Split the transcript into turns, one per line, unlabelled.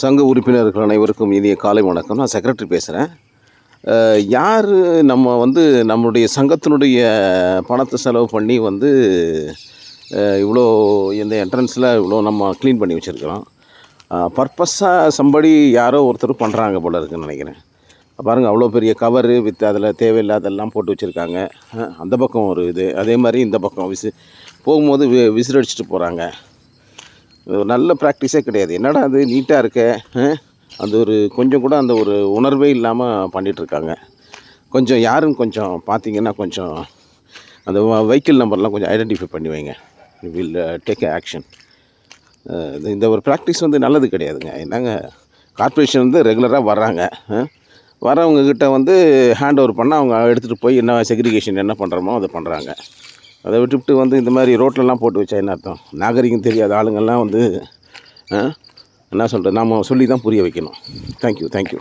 சங்க உறுப்பினர்கள் அனைவருக்கும் இனிய காலை வணக்கம். நான் செக்ரட்டரி பேசுகிறேன் யார் நம்ம வந்து நம்மளுடைய சங்கத்தினுடைய பணத்தை செலவு பண்ணி வந்து இவ்வளோ இந்த என்ட்ரன்ஸில் இவ்வளோ நம்ம க்ளீன் பண்ணி வச்சுருக்கிறோம். பர்பஸாக சம்படி யாரோ ஒருத்தர் பண்ணுறாங்க போல இருக்குன்னு நினைக்கிறேன். பாருங்கள் அவ்வளோ பெரிய கவரு வித் அதில் தேவையில்லாதெல்லாம் போட்டு வச்சுருக்காங்க. அந்த பக்கம் ஒரு இது. அதே மாதிரி இந்த பக்கம் விசி போகும்போது வி விசிறடிச்சிட்டு போகிறாங்க நல்ல ப்ராக்டிஸே கிடையாது. என்னடா அது நீட்டாக இருக்க? அது ஒரு கொஞ்சம் கூட அந்த ஒரு உணர்வே இல்லாமல் பண்ணிகிட்ருக்காங்க கொஞ்சம் யாருன்னு கொஞ்சம் பார்த்தீங்கன்னா கொஞ்சம் அந்த வெஹிக்கிள் நம்பர்லாம் கொஞ்சம் ஐடென்டிஃபை பண்ணி வைங்க. வில் டேக் ஆக்ஷன் இந்த ஒரு ப்ராக்டிஸ் வந்து நல்லது கிடையாதுங்க. என்னங்க கார்ப்பரேஷன் வந்து ரெகுலராக வர்றாங்க. வரவங்கக்கிட்ட வந்து ஹேண்ட் ஓவர் பண்ணால் அவங்க எடுத்துகிட்டு போய் என்ன செக்ரிகேஷன் என்ன பண்ணுறோமோ அதை பண்ணுறாங்க அதை விட்டுவிட்டு வந்து இந்த மாதிரி ரோட்லலாம் போட்டு வச்சா என்ன அர்த்தம்? நாகரிகம் தெரியாத ஆளுங்கள்லாம் வந்து என்ன சொல்கிறது நாம் சொல்லி தான் புரிய வைக்கணும். Thank you thank you